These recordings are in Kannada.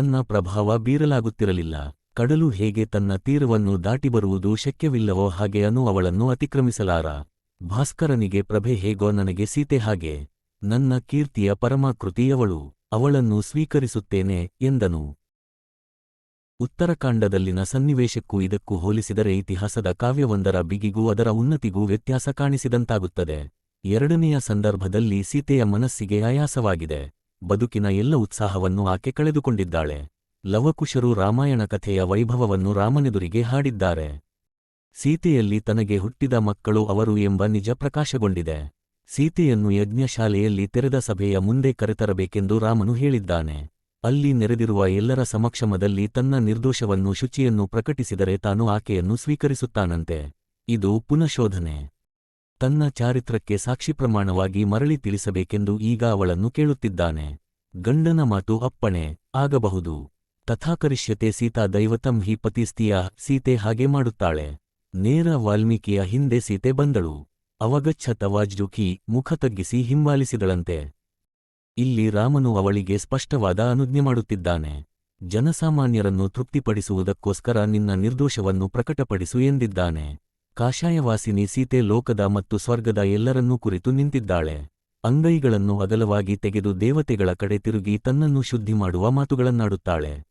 ತನ್ನ ಪ್ರಭಾವ ಬೀರಲಾಗುತ್ತಿರಲಿಲ್ಲ. ಕಡಲು ಹೇಗೆ ತನ್ನ ತೀರವನ್ನು ದಾಟಿ ಬರುವುದು ಶಕ್ಯವಿಲ್ಲವೋ ಹಾಗೆ ಅನು ಅವಳನ್ನು ಅತಿಕ್ರಮಿಸಲಾರ. ಭಾಸ್ಕರನಿಗೆ, ಪ್ರಭೆ, ಹೇಗೋ ನನಗೆ ಸೀತೆ ಹಾಗೆ. ನನ್ನ ಕೀರ್ತಿಯ ಪರಮಾಕೃತಿಯವಳು. ಅವಳನ್ನು ಸ್ವೀಕರಿಸುತ್ತೇನೆ, ಎಂದನು. ಉತ್ತರಕಾಂಡದಲ್ಲಿನ ಸನ್ನಿವೇಶಕ್ಕೂ ಇದಕ್ಕೂ ಹೋಲಿಸಿದರೆ ಇತಿಹಾಸದ ಕಾವ್ಯವೊಂದರ ಬಿಗಿಗೂ ಅದರ ಉನ್ನತಿಗೂ ವ್ಯತ್ಯಾಸ ಕಾಣಿಸಿದಂತಾಗುತ್ತದೆ. ಎರಡನೆಯ ಸಂದರ್ಭದಲ್ಲಿ ಸೀತೆಯ ಮನಸ್ಸಿಗೆ ಆಯಾಸವಾಗಿದೆ. ಬದುಕಿನ ಎಲ್ಲ ಉತ್ಸಾಹವನ್ನು ಆಕೆ ಕಳೆದುಕೊಂಡಿದ್ದಾಳೆ. ಲವಕುಶರು ರಾಮಾಯಣ ಕಥೆಯ ವೈಭವವನ್ನು ರಾಮನೆದುರಿಗೆ ಹಾಡಿದ್ದಾರೆ. ಸೀತೆಯಲ್ಲಿ ತನಗೆ ಹುಟ್ಟಿದ ಮಕ್ಕಳು ಅವರು ಎಂಬ ನಿಜ ಪ್ರಕಾಶಗೊಂಡಿದೆ. ಸೀತೆಯನ್ನು ಯಜ್ಞಶಾಲೆಯಲ್ಲಿ ತೆರೆದ ಸಭೆಯ ಮುಂದೆ ಕರೆತರಬೇಕೆಂದು ರಾಮನು ಹೇಳಿದ್ದಾನೆ. ಅಲ್ಲಿ ನೆರೆದಿರುವ ಎಲ್ಲರ ಸಮಕ್ಷಮದಲ್ಲಿ ತನ್ನ ನಿರ್ದೋಷವನ್ನು ಶುಚಿಯನ್ನು ಪ್ರಕಟಿಸಿದರೆ ತಾನು ಆಕೆಯನ್ನು ಸ್ವೀಕರಿಸುತ್ತಾನಂತೆ. ಇದು ಪುನಃಶೋಧನೆ. ತನ್ನ ಚಾರಿತ್ರಕ್ಕೆ ಸಾಕ್ಷಿಪ್ರಮಾಣವಾಗಿ ಮರಳಿ ತಿಳಿಸಬೇಕೆಂದು ಈಗ ಅವಳನ್ನು ಕೇಳುತ್ತಿದ್ದಾನೆ. ಗಂಡನ ಮಾತು ಅಪ್ಪಣೆ ಆಗಬಹುದು. ತಥಾಕರಿಷ್ಯತೆ ಸೀತಾ ದೈವತಂ ಹಿ ಪತಿಸ್ತೀಯ ಸೀತೆ ಹಾಗೆ ಮಾಡುತ್ತಾಳೆ. ನೇರ ವಾಲ್ಮೀಕಿಯ ಹಿಂದೆ ಸೀತೆ ಬಂದಳು. ಅವಗಚ್ಛತ ವಾಜ್ಜುಕಿ ಮುಖ ತಗ್ಗಿಸಿ ಹಿಂಬಾಲಿಸಿದಳಂತೆ. ಇಲ್ಲಿ ರಾಮನು ಅವಳಿಗೆ ಸ್ಪಷ್ಟವಾದ ಅನುಜ್ಞೆ ಮಾಡುತ್ತಿದ್ದಾನೆ. ಜನಸಾಮಾನ್ಯರನ್ನು ತೃಪ್ತಿಪಡಿಸುವುದಕ್ಕೋಸ್ಕರ ನಿನ್ನ ನಿರ್ದೋಷವನ್ನು ಪ್ರಕಟಪಡಿಸು ಎಂದಿದ್ದಾನೆ. ಕಾಷಾಯವಾಸಿನಿ ಸೀತೆ ಲೋಕದ ಮತ್ತು ಸ್ವರ್ಗದ ಎಲ್ಲರನ್ನೂ ಕುರಿತು ನಿಂತಿದ್ದಾಳೆ. ಅಂಗೈಗಳನ್ನು ಅಗಲವಾಗಿ ತೆಗೆದು ದೇವತೆಗಳ ಕಡೆ ತಿರುಗಿ ತನ್ನನ್ನು ಶುದ್ಧಿ ಮಾಡುವ ಮಾತುಗಳನ್ನಾಡುತ್ತಾಳೆ.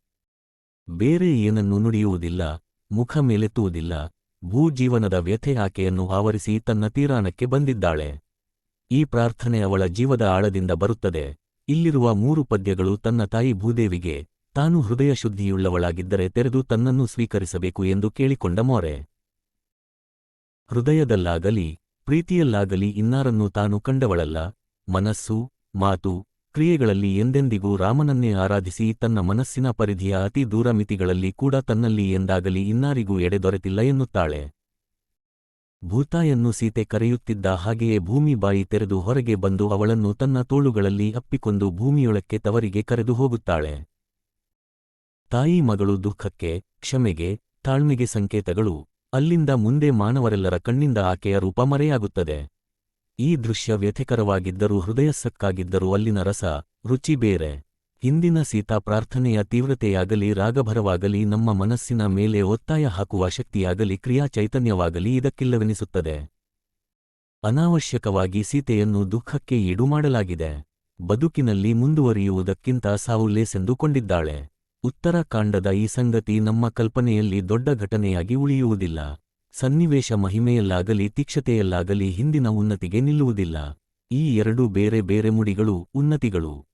ಬೇರೆ ಏನನ್ನೂ ನುಡಿಯುವುದಿಲ್ಲ, ಮುಖ ಮೇಲೆತ್ತುವುದಿಲ್ಲ, ಭೂಜೀವನದ ವ್ಯಥೆ ಆಕೆಯನ್ನು ಆವರಿಸಿ ತನ್ನ ತೀರಾನಕ್ಕೆ ಬಂದಿದ್ದಾಳೆ. ಈ ಪ್ರಾರ್ಥನೆ ಅವಳ ಜೀವದ ಆಳದಿಂದ ಬರುತ್ತದೆ. ಇಲ್ಲಿರುವ ಮೂರು ಪದ್ಯಗಳು ತನ್ನ ತಾಯಿ ಭೂದೇವಿಗೆ, ತಾನು ಹೃದಯ ಶುದ್ಧಿಯುಳ್ಳವಳಾಗಿದ್ದರೆ ತೆರೆದು ತನ್ನನ್ನು ಸ್ವೀಕರಿಸಬೇಕು ಎಂದು ಕೇಳಿಕೊಂಡ ಮೊರೆ. ಹೃದಯದಲ್ಲಾಗಲಿ, ಪ್ರೀತಿಯಲ್ಲಾಗಲಿ ಇನ್ನಾರನ್ನು ತಾನು ಕಂಡವಳಲ್ಲ. ಮನಸ್ಸು, ಮಾತು, ಕ್ರಿಯೆಗಳಲ್ಲಿ ಎಂದೆಂದಿಗೂ ರಾಮನನ್ನೇ ಆರಾಧಿಸಿ ತನ್ನ ಮನಸ್ಸಿನ ಪರಿಧಿಯ ಅತಿ ದೂರ ಮಿತಿಗಳಲ್ಲಿ ಕೂಡ ತನ್ನಲ್ಲಿ ಎಂದಾಗಲಿ ಇನ್ನಾರಿಗೂ ಎಡೆ ದೊರೆತಿಲ್ಲ ಎನ್ನುತ್ತಾಳೆ. ಭೂತಾಯನ್ನು ಸೀತೆ ಕರೆಯುತ್ತಿದ್ದ ಹಾಗೆಯೇ ಭೂಮಿ ಬಾಯಿ ತೆರೆದು ಹೊರಗೆ ಬಂದು ಅವಳನ್ನು ತನ್ನ ತೋಳುಗಳಲ್ಲಿ ಅಪ್ಪಿಕೊಂಡು ಭೂಮಿಯೊಳಕ್ಕೆ ತವರಿಗೆ ಕರೆದು ಹೋಗುತ್ತಾಳೆ. ತಾಯಿ ಮಗಳು ದುಃಖಕ್ಕೆ, ಕ್ಷಮೆಗೆ, ತಾಳ್ಮೆಗೆ ಸಂಕೇತಗಳು. ಅಲ್ಲಿಂದ ಮುಂದೆ ಮಾನವರೆಲ್ಲರ ಕಣ್ಣಿಂದ ಆಕೆಯ ರೂಪ ಮರೆಯಾಗುತ್ತದೆ. ಈ ದೃಶ್ಯ ವ್ಯಥೆಕರವಾಗಿದ್ದರೂ ಹೃದಯಸ್ಸಕ್ಕಾಗಿದ್ದರೂ ಅಲ್ಲಿನ ರಸ, ರುಚಿ ಬೇರೆ. ಹಿಂದಿನ ಸೀತಾ ಪ್ರಾರ್ಥನೆಯ ತೀವ್ರತೆಯಾಗಲಿ, ರಾಗಭರವಾಗಲಿ, ನಮ್ಮ ಮನಸ್ಸಿನ ಮೇಲೆ ಒತ್ತಾಯ ಹಾಕುವ ಶಕ್ತಿಯಾಗಲಿ, ಕ್ರಿಯಾ ಚೈತನ್ಯವಾಗಲಿ ಇದಕ್ಕಿಲ್ಲವೆನಿಸುತ್ತದೆ. ಅನಾವಶ್ಯಕವಾಗಿ ಸೀತೆಯನ್ನು ದುಃಖಕ್ಕೆ ಈಡು ಮಾಡಲಾಗಿದೆ ಬದುಕಿನಲ್ಲಿ ಮುಂದುವರಿಯುವುದಕ್ಕಿಂತ ಸಾವು ಲೇಸೆಂದುಕೊಂಡಿದ್ದಾಳೆ. ಉತ್ತರಾಖಂಡದ ಈ ಸಂಗತಿ ನಮ್ಮ ಕಲ್ಪನೆಯಲ್ಲಿ ದೊಡ್ಡ ಘಟನೆಯಾಗಿ ಉಳಿಯುವುದಿಲ್ಲ. ಸನ್ನಿವೇಶ ಮಹಿಮೆಯಲ್ಲಾಗಲಿ ತೀಕ್ಷತೆಯಲ್ಲಾಗಲಿ ಹಿಂದಿನ ಉನ್ನತಿಗೆ ನಿಲ್ಲುವುದಿಲ್ಲ. ಈ ಎರಡೂ ಬೇರೆ ಬೇರೆ ಮುಡಿಗಳು, ಉನ್ನತಿಗಳು.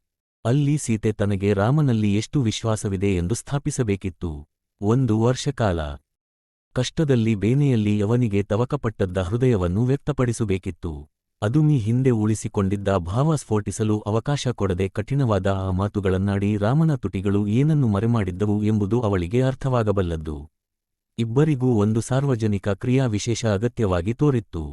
ಅಲ್ಲಿ ಸೀತೆ ತನಗೆ ರಾಮನಲ್ಲಿ ಎಷ್ಟು ವಿಶ್ವಾಸವಿದೆ ಎಂದು ಸ್ಥಾಪಿಸಬೇಕಿತ್ತು. ಒಂದು ವರ್ಷಕಾಲ. ಕಷ್ಟದಲ್ಲಿ ಬೇನೆಯಲ್ಲಿ ಅವನಿಗೆ ತವಕಪಟ್ಟದ್ದ ಹೃದಯವನ್ನು ವ್ಯಕ್ತಪಡಿಸಬೇಕಿತ್ತು. ಅದು ಮೀ ಹಿಂದೆ ಉಳಿಸಿಕೊಂಡಿದ್ದ ಭಾವ ಸ್ಫೋಟಿಸಲು ಅವಕಾಶ ಕೊಡದೆ ಕಠಿಣವಾದ ಆ ಮಾತುಗಳನ್ನಾಡಿ ರಾಮನ ತುಟಿಗಳು ಏನನ್ನು ಮರೆಮಾಡಿದ್ದವು ಎಂಬುದು ಅವಳಿಗೆ ಅರ್ಥವಾಗಬಲ್ಲದ್ದು. ಇಬ್ಬರಿಗೂ ಒಂದು ಸಾರ್ವಜನಿಕ ಕ್ರಿಯಾ ವಿಶೇಷ ಅಗತ್ಯವಾಗಿ ತೋರಿತ್ತು.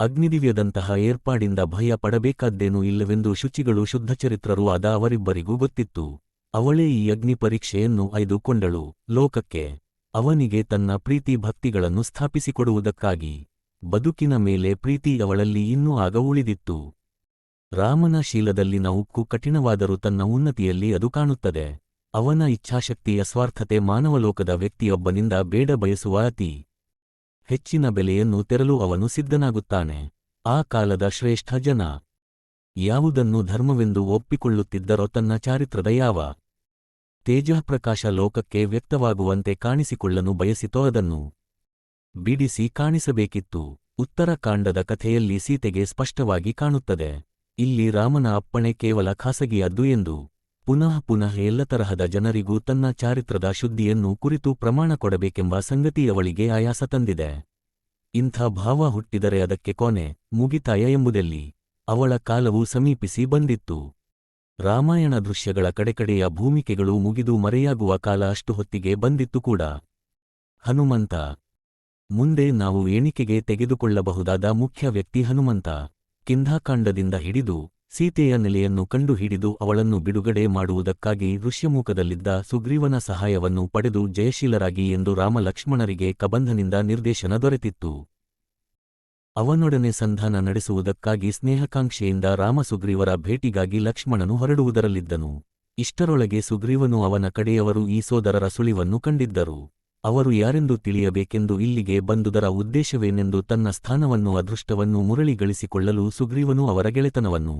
ಅಗ್ನಿದಿವ್ಯದಂತಹ ಏರ್ಪಾಡಿಂದ ಭಯ ಪಡಬೇಕಾದ್ದೇನೂ ಇಲ್ಲವೆಂದು ಶುಚಿಗಳು ಶುದ್ಧಚರಿತ್ರರೂ ಆದ ಅವರಿಬ್ಬರಿಗೂ ಗೊತ್ತಿತ್ತು. ಅವಳೇ ಈ ಅಗ್ನಿ ಪರೀಕ್ಷೆಯನ್ನು ಆಯ್ದುಕೊಂಡಳು ಲೋಕಕ್ಕೆ ಅವನಿಗೆ ತನ್ನ ಪ್ರೀತಿ ಭಕ್ತಿಗಳನ್ನು ಸ್ಥಾಪಿಸಿಕೊಡುವುದಕ್ಕಾಗಿ. ಬದುಕಿನ ಮೇಲೆ ಪ್ರೀತಿ ಅವಳಲ್ಲಿ ಇನ್ನೂ ಆಗ ಉಳಿದಿತ್ತು. ರಾಮನ ಶೀಲದಲ್ಲಿನ ಉಕ್ಕು ಕಠಿಣವಾದರೂ ತನ್ನ ಉನ್ನತಿಯಲ್ಲಿ ಅದು ಕಾಣುತ್ತದೆ. ಅವನ ಇಚ್ಛಾಶಕ್ತಿಯ ಸ್ವಾರ್ಥತೆ ಮಾನವಲೋಕದ ವ್ಯಕ್ತಿಯೊಬ್ಬನಿಂದ ಬೇಡ ಬಯಸುವ ಅತಿ ಹೆಚ್ಚಿನ ಬೆಲೆಯನ್ನು ತೆರಲು ಅವನು ಸಿದ್ಧನಾಗುತ್ತಾನೆ. ಆ ಕಾಲದ ಶ್ರೇಷ್ಠ ಜನ ಯಾವುದನ್ನು ಧರ್ಮವೆಂದು ಒಪ್ಪಿಕೊಳ್ಳುತ್ತಿದ್ದರೋ ತನ್ನ ಚಾರಿತ್ರದ ಯಾವ ತೇಜಃಪ್ರಕಾಶ ಲೋಕಕ್ಕೆ ವ್ಯಕ್ತವಾಗುವಂತೆ ಕಾಣಿಸಿಕೊಳ್ಳನು ಬಯಸಿತೋ ಅದನ್ನು ಬಿಡಿಸಿ ಕಾಣಿಸಬೇಕಿತ್ತು. ಉತ್ತರಕಾಂಡದ ಕಥೆಯಲ್ಲಿ ಸೀತೆಗೆ ಸ್ಪಷ್ಟವಾಗಿ ಕಾಣುತ್ತದೆ. ಇಲ್ಲಿ ರಾಮನ ಅಪ್ಪಣೆ ಕೇವಲ ಖಾಸಗಿಯದ್ದು ಎಂದು. ಪುನಃ ಪುನಃ ಎಲ್ಲ ತರಹದ ಜನರಿಗೂ ತನ್ನ ಚಾರಿತ್ರದ ಶುದ್ಧಿಯನ್ನು ಕುರಿತು ಪ್ರಮಾಣ ಕೊಡಬೇಕೆಂಬ ಸಂಗತಿಯವಳಿಗೆ ಆಯಾಸ ತಂದಿದೆ. ಇಂಥ ಭಾವ ಹುಟ್ಟಿದರೆ ಅದಕ್ಕೆ ಕೊನೆ, ಮುಗಿತಾಯ ಎಂಬುದೆಲ್ಲಿ. ಅವಳ ಕಾಲವು ಸಮೀಪಿಸಿ ಬಂದಿತ್ತು. ರಾಮಾಯಣ ದೃಶ್ಯಗಳ ಕಡೆಕಡೆಯ ಭೂಮಿಕೆಗಳು ಮುಗಿದು ಮರೆಯಾಗುವ ಕಾಲ ಅಷ್ಟು ಹೊತ್ತಿಗೆ ಬಂದಿತ್ತು ಕೂಡ. ಹನುಮಂತ ಮುಂದೆ ನಾವು ಎಣಿಕೆಗೆ ತೆಗೆದುಕೊಳ್ಳಬಹುದಾದ ಮುಖ್ಯ ವ್ಯಕ್ತಿ ಹನುಮಂತ. ಕಿಂಧಾಕಾಂಡದಿಂದ ಹಿಡಿದು ಸೀತೆಯ ನೆಲೆಯನ್ನು ಕಂಡುಹಿಡಿದು ಅವಳನ್ನು ಬಿಡುಗಡೆ ಮಾಡುವುದಕ್ಕಾಗಿ ಋಷ್ಯಮುಖದಲ್ಲಿದ್ದ ಸುಗ್ರೀವನ ಸಹಾಯವನ್ನು ಪಡೆದು ಜಯಶೀಲರಾಗಿ ಎಂದು ರಾಮಲಕ್ಷ್ಮಣರಿಗೆ ಕಬಂಧನಿಂದ ನಿರ್ದೇಶನ ದೊರೆತಿತ್ತು. ಅವನೊಡನೆ ಸಂಧಾನ ನಡೆಸುವುದಕ್ಕಾಗಿ ಸ್ನೇಹಕಾಂಕ್ಷೆಯಿಂದ ರಾಮಸುಗ್ರೀವರ ಭೇಟಿಗಾಗಿ ಲಕ್ಷ್ಮಣನು ಹೊರಡುವುದರಲ್ಲಿದ್ದನು. ಇಷ್ಟರೊಳಗೆ ಸುಗ್ರೀವನು ಅವನ ಕಡೆಯವರು ಈ ಸೋದರರ ಸುಳಿವನ್ನು ಕಂಡಿದ್ದರು. ಅವರು ಯಾರೆಂದು ತಿಳಿಯಬೇಕೆಂದು ಇಲ್ಲಿಗೆ ಬಂದುದರ ಉದ್ದೇಶವೇನೆಂದು ತನ್ನ ಸ್ಥಾನವನ್ನು ಅದೃಷ್ಟವನ್ನು ಮುರಳಿಗಳಿಸಿಕೊಳ್ಳಲು ಸುಗ್ರೀವನು ಅವರ ಗೆಳೆತನವನ್ನು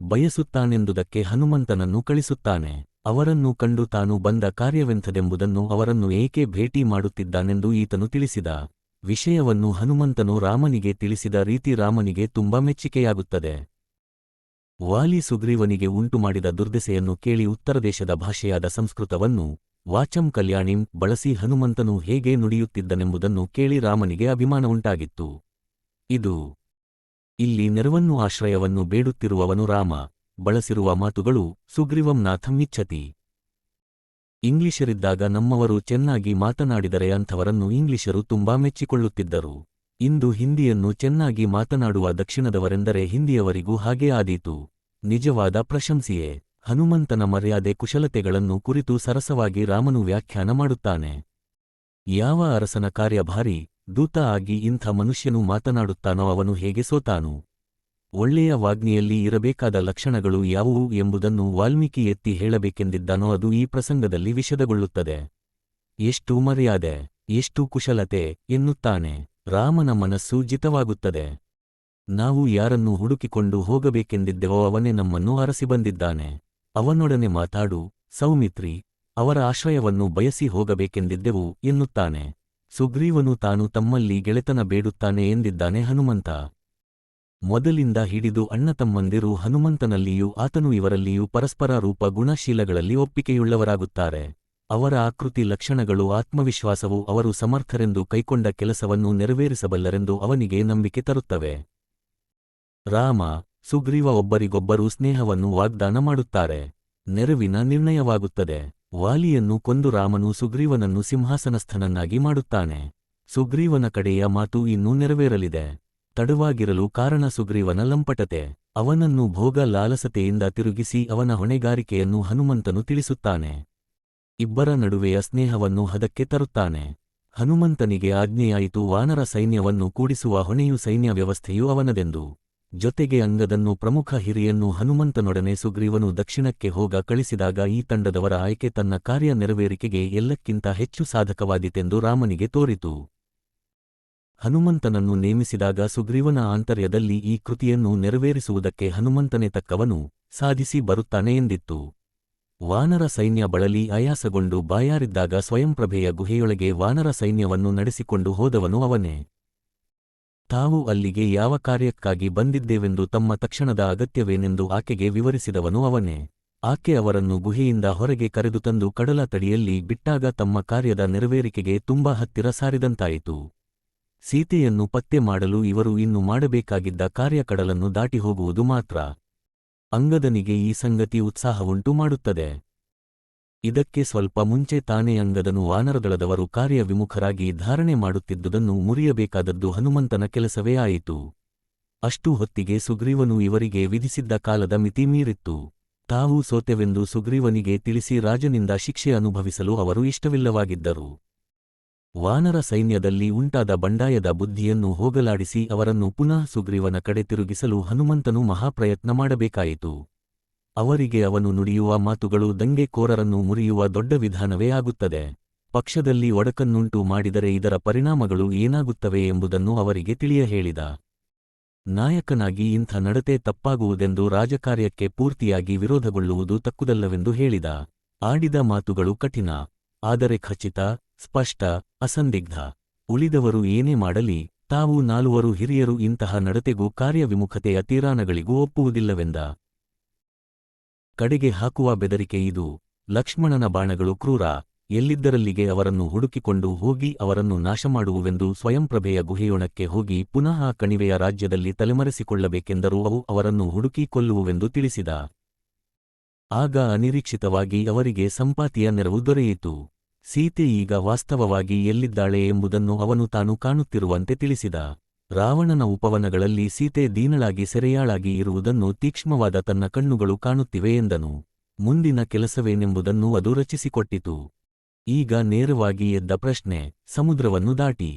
ಬಯಸುತ್ತಾನೆಂದುದಕ್ಕೆ ಹನುಮಂತನನ್ನು ಕಳಿಸುತ್ತಾನೆ. ಅವರನ್ನು ಕಂಡು ತಾನು ಬಂದ ಕಾರ್ಯವೆಂಥದೆಂಬುದನ್ನು ಅವರನ್ನು ಏಕೆ ಭೇಟಿ ಮಾಡುತ್ತಿದ್ದಾನೆಂದು ಈತನು ತಿಳಿಸಿದ ವಿಷಯವನ್ನು ಹನುಮಂತನು ರಾಮನಿಗೆ ತಿಳಿಸಿದ ರೀತಿ ರಾಮನಿಗೆ ತುಂಬಾ ಮೆಚ್ಚಿಕೆಯಾಗುತ್ತದೆ. ವಾಲಿ ಸುಗ್ರೀವನಿಗೆ ಉಂಟುಮಾಡಿದ ದುರ್ದೆಸೆಯನ್ನು ಕೇಳಿ ಉತ್ತರದೇಶದ ಭಾಷೆಯಾದ ಸಂಸ್ಕೃತವನ್ನು ವಾಚಂ ಕಲ್ಯಾಣಿಂ ಬಳಸಿ ಹನುಮಂತನು ಹೇಗೆ ನುಡಿಯುತ್ತಿದ್ದನೆಂಬುದನ್ನು ಕೇಳಿ ರಾಮನಿಗೆ ಅಭಿಮಾನ ಉಂಟಾಗಿತ್ತು ಇದು ಇಲ್ಲಿ ನೆರವನ್ನು ಆಶ್ರಯವನ್ನು ಬೇಡುತ್ತಿರುವವನು ರಾಮ, ಬಳಸಿರುವ ಮಾತುಗಳು ಸುಗ್ರೀವಂನಾಥಂ ಇಚ್ಛತಿ ಇಂಗ್ಲಿಷರಿದ್ದಾಗ ನಮ್ಮವರು ಚೆನ್ನಾಗಿ ಮಾತನಾಡಿದರೆ ಅಂಥವರನ್ನು ಇಂಗ್ಲಿಷರು ತುಂಬಾ ಮೆಚ್ಚಿಕೊಳ್ಳುತ್ತಿದ್ದರು. ಇಂದು ಹಿಂದಿಯನ್ನು ಚೆನ್ನಾಗಿ ಮಾತನಾಡುವ ದಕ್ಷಿಣದವರೆಂದರೆ ಹಿಂದಿಯವರಿಗೂ ಹಾಗೇ ಆದೀತು. ನಿಜವಾದ ಪ್ರಶಂಸೆಯೇ. ಹನುಮಂತನ ಮರ್ಯಾದೆ ಕುಶಲತೆಗಳನ್ನು ಕುರಿತು ಸರಸವಾಗಿ ರಾಮನು ವ್ಯಾಖ್ಯಾನ ಮಾಡುತ್ತಾನೆ. ಯಾವ ಅರಸನ ಕಾರ್ಯಭಾರಿ ದೂತ ಆಗಿ ಇಂಥ ಮನುಷ್ಯನು ಮಾತನಾಡುತ್ತಾನೋ ಅವನು ಹೇಗೆ ಸೋತಾನು? ಒಳ್ಳೆಯ ವಾಗ್ನಿಯಲ್ಲಿ ಇರಬೇಕಾದ ಲಕ್ಷಣಗಳು ಯಾವುವು ಎಂಬುದನ್ನು ವಾಲ್ಮೀಕಿ ಎತ್ತಿ ಹೇಳಬೇಕೆಂದಿದ್ದಾನೋ ಅದು ಈ ಪ್ರಸಂಗದಲ್ಲಿ ವಿಷದಗೊಳ್ಳುತ್ತದೆ. ಎಷ್ಟು ಮರ್ಯಾದೆ, ಎಷ್ಟು ಕುಶಲತೆ ಎನ್ನುತ್ತಾನೆ, ರಾಮನ ಮನಸ್ಸು ಜಿತವಾಗುತ್ತದೆ. ನಾವು ಯಾರನ್ನು ಹುಡುಕಿಕೊಂಡು ಹೋಗಬೇಕೆಂದಿದ್ದೆವೋ ಅವನೇ ನಮ್ಮನ್ನು ಅರಸಿ ಬಂದಿದ್ದಾನೆ. ಅವನೊಡನೆ ಮಾತಾಡು, ಸೌಮಿತ್ರಿ, ಅವರ ಆಶ್ರಯವನ್ನು ಬಯಸಿ ಹೋಗಬೇಕೆಂದಿದ್ದೆವು ಎನ್ನುತ್ತಾನೆ. ಸುಗ್ರೀವನು ತಾನು ತಮ್ಮಲ್ಲಿ ಗೆಳೆತನ ಬೇಡುತ್ತಾನೆ ಎಂದಿದ್ದಾನೆ ಹನುಮಂತ. ಮೊದಲಿಂದ ಹಿಡಿದು ಅಣ್ಣತಮ್ಮಂದಿರು ಹನುಮಂತನಲ್ಲಿಯೂ ಆತನು ಇವರಲ್ಲಿಯೂ ಪರಸ್ಪರ ರೂಪ ಗುಣಶೀಲಗಳಲ್ಲಿ ಒಪ್ಪಿಕೆಯುಳ್ಳವರಾಗುತ್ತಾರೆ ಅವರ ಆಕೃತಿ ಲಕ್ಷಣಗಳು ಆತ್ಮವಿಶ್ವಾಸವು ಅವರು ಸಮರ್ಥರೆಂದು ಕೈಕೊಂಡ ಕೆಲಸವನ್ನು ನೆರವೇರಿಸಬಲ್ಲರೆಂದು ಅವನಿಗೆ ನಂಬಿಕೆ ತರುತ್ತವೆ. ರಾಮ ಸುಗ್ರೀವ ಒಬ್ಬರಿಗೊಬ್ಬರು ಸ್ನೇಹವನ್ನು ವಾಗ್ದಾನ ಮಾಡುತ್ತಾರೆ. ನೆರವಿನ ನಿರ್ಣಯವಾಗುತ್ತದೆ. ವಾಲಿಯನ್ನು ಕೊಂದು ರಾಮನು ಸುಗ್ರೀವನನ್ನು ಸಿಂಹಾಸನಸ್ಥನನ್ನಾಗಿ ಮಾಡುತ್ತಾನೆ. ಸುಗ್ರೀವನ ಕಡೆಯ ಮಾತು ಇನ್ನೂ ನೆರವೇರಲಿದೆ. ತಡವಾಗಿರಲು ಕಾರಣ ಸುಗ್ರೀವನ ಲಂಪಟತೆ. ಅವನನ್ನು ಭೋಗ ಲಾಲಸತೆಯಿಂದ ತಿರುಗಿಸಿ ಅವನ ಹೊಣೆಗಾರಿಕೆಯನ್ನು ಹನುಮಂತನು ತಿಳಿಸುತ್ತಾನೆ. ಇಬ್ಬರ ನಡುವೆಯ ಸ್ನೇಹವನ್ನು ಹದಕ್ಕೆ ತರುತ್ತಾನೆ. ಹನುಮಂತನಿಗೆ ಆಜ್ಞೆಯಾಯಿತು ವಾನರ ಸೈನ್ಯವನ್ನು ಕೂಡಿಸುವ ಹೊಣೆಯು ಸೈನ್ಯ ವ್ಯವಸ್ಥೆಯು ಅವನದೆಂದು. ಜೊತೆಗೆ ಅಂಗದನ್ನು ಪ್ರಮುಖ ಹಿರಿಯನ್ನು ಹನುಮಂತನೊಡನೆ ಸುಗ್ರೀವನು ದಕ್ಷಿಣಕ್ಕೆ ಹೋಗ ಕಳಿಸಿದಾಗ ಈ ತಂಡದವರ ಆಯ್ಕೆ ತನ್ನ ಕಾರ್ಯ ನೆರವೇರಿಕೆಗೆ ಎಲ್ಲಕ್ಕಿಂತ ಹೆಚ್ಚು ಸಾಧಕವಾದಿತೆಂದು ರಾಮನಿಗೆ ತೋರಿತು. ಹನುಮಂತನನ್ನು ನೇಮಿಸಿದಾಗ ಸುಗ್ರೀವನ ಆಂತರ್ಯದಲ್ಲಿ ಈ ಕೃತಿಯನ್ನು ನೆರವೇರಿಸುವುದಕ್ಕೆ ಹನುಮಂತನೇ ತಕ್ಕವನು ಸಾಧಿಸಿ ಬರುತ್ತಾನೆ ಎಂದಿತ್ತು. ವಾನರ ಸೈನ್ಯ ಬಳಲಿ ಆಯಾಸಗೊಂಡು ಬಾಯಾರಿದ್ದಾಗ ಸ್ವಯಂಪ್ರಭೆಯ ಗುಹೆಯೊಳಗೆ ವಾನರ ಸೈನ್ಯವನ್ನು ನಡೆಸಿಕೊಂಡು ಹೋದವನು ಅವನೇ. ತಾವು ಅಲ್ಲಿಗೆ ಯಾವ ಕಾರ್ಯಕ್ಕಾಗಿ ಬಂದಿದ್ದೇವೆಂದು ತಮ್ಮ ತಕ್ಷಣದ ಅಗತ್ಯವೇನೆಂದು ಆಕೆಗೆ ವಿವರಿಸಿದವನು ಅವನೇ. ಆಕೆ ಅವರನ್ನು ಗುಹೆಯಿಂದ ಹೊರಗೆ ಕರೆದು ತಂದು ಕಡಲ ತಡಿಯಲ್ಲಿ ಬಿಟ್ಟಾಗ ತಮ್ಮ ಕಾರ್ಯದ ನೆರವೇರಿಕೆಗೆ ತುಂಬಾ ಹತ್ತಿರ ಸಾರಿದಂತಾಯಿತು. ಸೀತೆಯನ್ನು ಪತ್ತೆ ಮಾಡಲು ಇವರು ಇನ್ನು ಮಾಡಬೇಕಾಗಿದ್ದ ಕಾರ್ಯಕಡಲನ್ನು ದಾಟಿ ಹೋಗುವುದು ಮಾತ್ರ. ಅಂಗದನಿಗೆ ಈ ಸಂಗತಿ ಉತ್ಸಾಹವುಂಟು ಮಾಡುತ್ತದೆ. ಇದಕ್ಕೆ ಸ್ವಲ್ಪ ಮುಂಚೆ ತಾನೇ ಅಂಗದನು ವಾನರದಳದವರು ಕಾರ್ಯವಿಮುಖರಾಗಿ ಧಾರಣೆ ಮಾಡುತ್ತಿದ್ದುದನ್ನು ಮುರಿಯಬೇಕಾದದ್ದು ಹನುಮಂತನ ಕೆಲಸವೇ ಆಯಿತು. ಅಷ್ಟು ಹೊತ್ತಿಗೆ ಸುಗ್ರೀವನು ಇವರಿಗೆ ವಿಧಿಸಿದ್ದ ಕಾಲದ ಮಿತಿ ಮೀರಿತ್ತು. ತಾವು ಸೋತೆವೆಂದು ಸುಗ್ರೀವನಿಗೆ ತಿಳಿಸಿ ರಾಜನಿಂದ ಶಿಕ್ಷೆ ಅನುಭವಿಸಲು ಅವರು ಇಷ್ಟವಿಲ್ಲವಾಗಿದ್ದರು. ವಾನರ ಸೈನ್ಯದಲ್ಲಿ ಉಂಟಾದ ಬಂಡಾಯದ ಬುದ್ಧಿಯನ್ನು ಹೋಗಲಾಡಿಸಿ ಅವರನ್ನು ಪುನಃ ಸುಗ್ರೀವನ ಕಡೆ ತಿರುಗಿಸಲು ಹನುಮಂತನು ಮಹಾಪ್ರಯತ್ನ ಮಾಡಬೇಕಾಯಿತು. ಅವರಿಗೆ ಅವನು ನುಡಿಯುವ ಮಾತುಗಳು ದಂಗೆಕೋರರನ್ನು ಮುರಿಯುವ ದೊಡ್ಡ ವಿಧಾನವೇ ಆಗುತ್ತದೆ. ಪಕ್ಷದಲ್ಲಿ ಒಡಕನ್ನುಂಟು ಮಾಡಿದರೆ ಇದರ ಪರಿಣಾಮಗಳು ಏನಾಗುತ್ತವೆ ಎಂಬುದನ್ನು ಅವರಿಗೆ ತಿಳಿಯ ಹೇಳಿದ. ನಾಯಕನಾಗಿ ಇಂಥ ನಡತೆ ತಪ್ಪಾಗುವುದೆಂದು ರಾಜಕಾರ್ಯಕ್ಕೆ ಪೂರ್ತಿಯಾಗಿ ವಿರೋಧಗೊಳ್ಳುವುದು ತಕ್ಕುದಲ್ಲವೆಂದು ಹೇಳಿದ. ಆಡಿದ ಮಾತುಗಳು ಕಠಿಣ, ಆದರೆ ಖಚಿತ, ಸ್ಪಷ್ಟ, ಅಸಂದಿಗ್ಧ. ಉಳಿದವರು ಏನೇ ಮಾಡಲಿ, ತಾವು ನಾಲ್ವರು ಹಿರಿಯರು ಇಂತಹ ನಡತೆಗೂ ಕಾರ್ಯವಿಮುಖತೆಯ ತೀರಾನಗಳಿಗೂ ಒಪ್ಪುವುದಿಲ್ಲವೆಂದ. ಕಡೆಗೆ ಹಾಕುವ ಬೆದರಿಕೆ ಇದು. ಲಕ್ಷ್ಮಣನ ಬಾಣಗಳು ಕ್ರೂರ, ಎಲ್ಲಿದ್ದರಲ್ಲಿಗೆ ಅವರನ್ನು ಹುಡುಕಿಕೊಂಡು ಹೋಗಿ ಅವರನ್ನು ನಾಶಮಾಡುವುವೆಂದು ಸ್ವಯಂಪ್ರಭೆಯ ಗುಹೆಯೊಣಕ್ಕೆ ಹೋಗಿ ಪುನಃ ಕಣಿವೆಯ ರಾಜ್ಯದಲ್ಲಿ ತಲೆಮರೆಸಿಕೊಳ್ಳಬೇಕೆಂದರೂ ಅವು ಅವರನ್ನು ಹುಡುಕಿ ಕೊಲ್ಲುವುವೆಂದು ತಿಳಿಸಿದ. ಆಗ ಅನಿರೀಕ್ಷಿತವಾಗಿ ಅವರಿಗೆ ಸಂಪಾತಿಯ ನೆರವು ದೊರೆಯಿತು. ಸೀತೆ ಈಗ ವಾಸ್ತವವಾಗಿ ಎಲ್ಲಿದ್ದಾಳೆ ಎಂಬುದನ್ನು ಅವನು ತಾನು ಕಾಣುತ್ತಿರುವಂತೆ ತಿಳಿಸಿದ. ರಾವಣನ ಉಪವನಗಳಲ್ಲಿ ಸೀತೆ ದೀನಳಾಗಿ ಸೆರೆಯಾಳಾಗಿ ಇರುವುದನ್ನು ತೀಕ್ಷ್ಮವಾದ ತನ್ನ ಕಣ್ಣುಗಳು ಕಾಣುತ್ತಿವೆ ಎಂದನು. ಮುಂದಿನ ಕೆಲಸವೇನೆಂಬುದನ್ನು ಅದು ರಚಿಸಿಕೊಟ್ಟಿತು. ಈಗ ನೇರವಾಗಿ ಎದ್ದ ಪ್ರಶ್ನೆ, ಸಮುದ್ರವನ್ನು ದಾಟಿ.